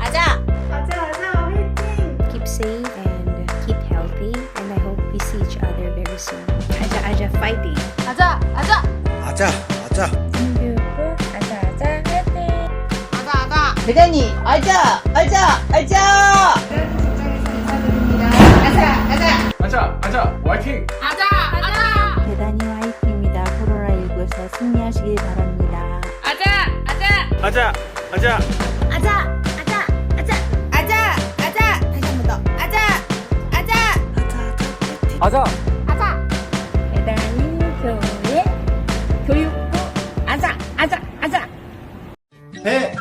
아자. 아자 아자 화이팅! Keep safe and keep healthy. And I hope we see each other very soon. Aja Aja fighting. 아자 아자. 아자 아자 Singapore. Aja Aja fighting. 아자 아자. 대장님 알자 알자 알자 아자 아자 화이팅 아자 아자. 대단히 화이팅입니다. 코로나 19에서 승리하시길 바랍니다. 아자 아자. 아자 아자 아자 아자 아자. 아자. 대단히 교회 교육부. 아자 아자 아자. 배